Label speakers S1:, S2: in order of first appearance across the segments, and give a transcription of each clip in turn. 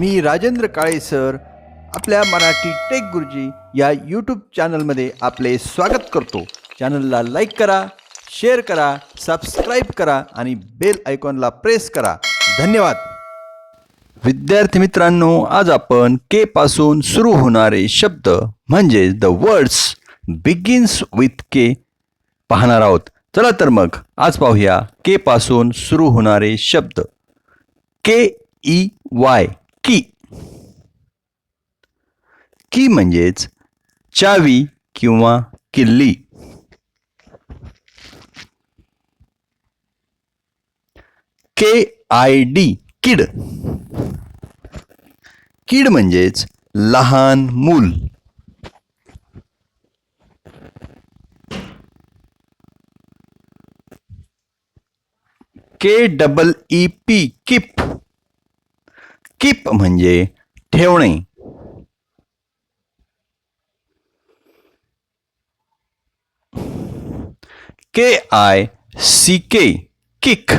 S1: मी Rajendra Kale sir आपल्या Marathi take गुरुजी या YouTube चॅनलमध्ये आपले स्वागत करतो. चॅनलला लाईक करा शेअर करा सबस्क्राईब करा आणि बेल आयकॉनला प्रेस करा. धन्यवाद. विद्यार्थी मित्रांनो आज आपण के पासून सुरू होणारे शब्द म्हणजे द वर्ड्स बिगिन्स विथ के पाहणार आहोत. चला तर मग आज पाहूया के पासून सुरू होणारे शब्द. के ई वाय की? की म्हणजेच चावी किंवा किल्ली? के आय डी किड. किड म्हणजेच लहान मूल. K double E P keep. Keep म्हणजे ठेवणे. के आय सी के किक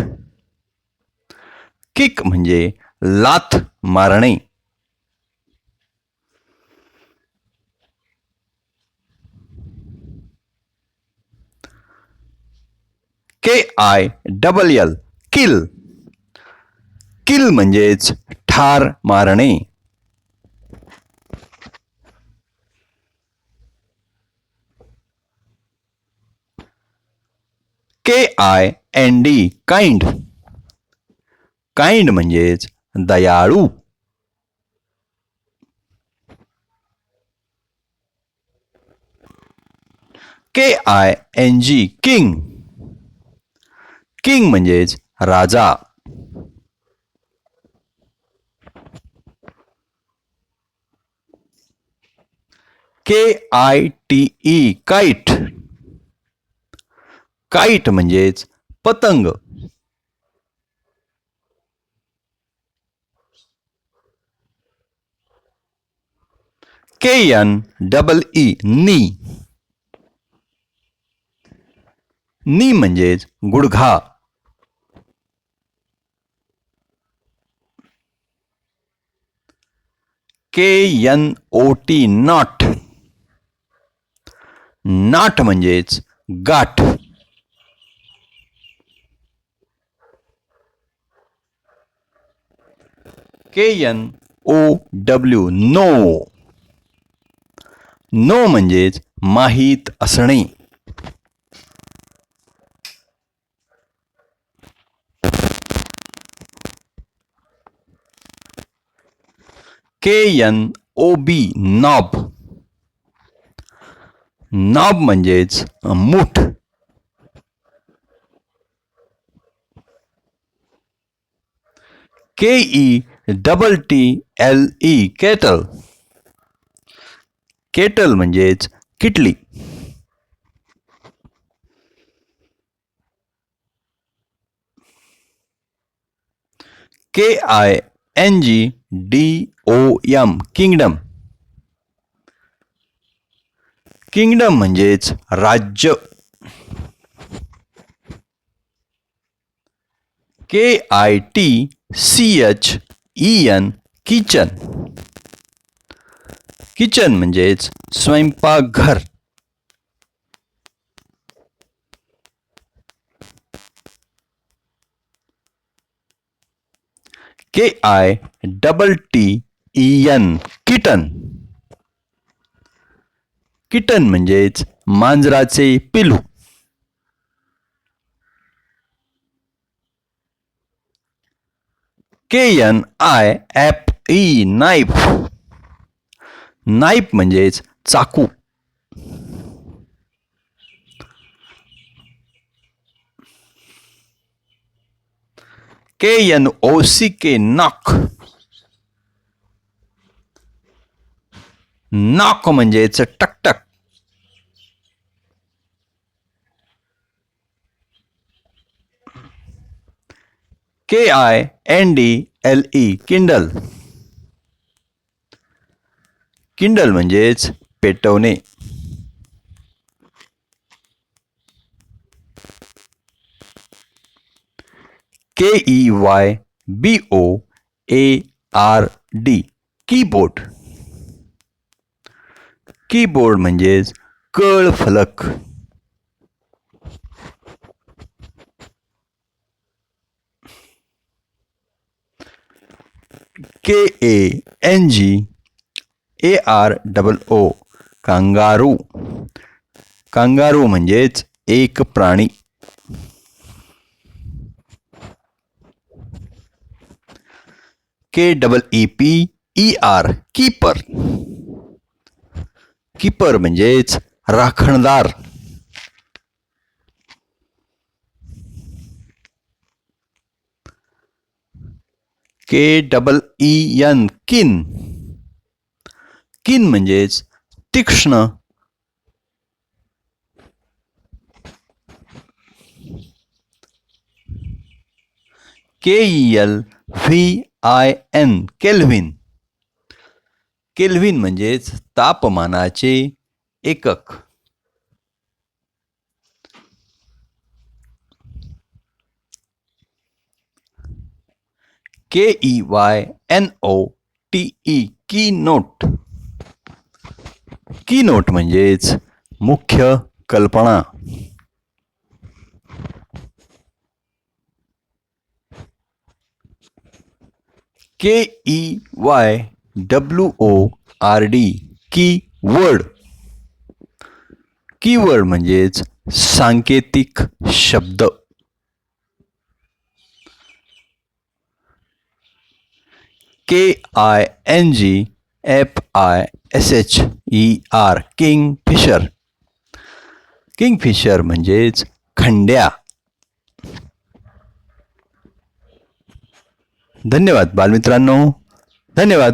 S1: किक म्हणजे लाथ मारणे. के आय डबल एल किल किल म्हणजेच ठार मारणे K I N D kind kind म्हणजेच दयाळू। K I N G king king म्हणजेच राजा। K I T E kite kite म्हणजेच पतंग. के एन डबल ई नी. नी म्हणजेच गुडघा. K N O T knot knot म्हणजेच गाठ. K N O W know. Know म्हणजेच माहीत असणे. K N O B knob. Knob म्हणजेच मूठ. K E double T L E, kettle. Kettle म्हणजेच किटली. K I N G D O M, kingdom. Kingdom म्हणजेच राज्य. K I T C H E N kitchen kitchen म्हणजेच स्वयंपाकघर. K I double T E N kitten kitten म्हणजेच मांजराचे पिलू. K N I F E knife knife म्हणजेच चाकू. के एन ओ सी के नॉक. नॉक म्हणजेच टकटक K I N D L E kindle kindle म्हणजेच पेटवणे. K E Y B O A R D keyboard keyboard म्हणजेच कळ फलक. K A N G A R double O kangaroo kangaroo म्हणजेच एक प्राणी. K double E P E R keeper keeper म्हणजेच राखणदार. के डबल ई एन किन किन म्हणजेच तीक्ष्ण. K E L V I N kelvin kelvin म्हणजेच तापमानाचे एकक. के ई वाय एन ओ टी ई की नोट की नोट म्हणजेच मुख्य कल्पना. K E Y W O R D keyword keyword म्हणजेच सांकेतिक शब्द. K I N G F I S H E R kingfisher kingfisher म्हणजेच खंड्या. धन्यवाद बालमित्रांनो. धन्यवाद.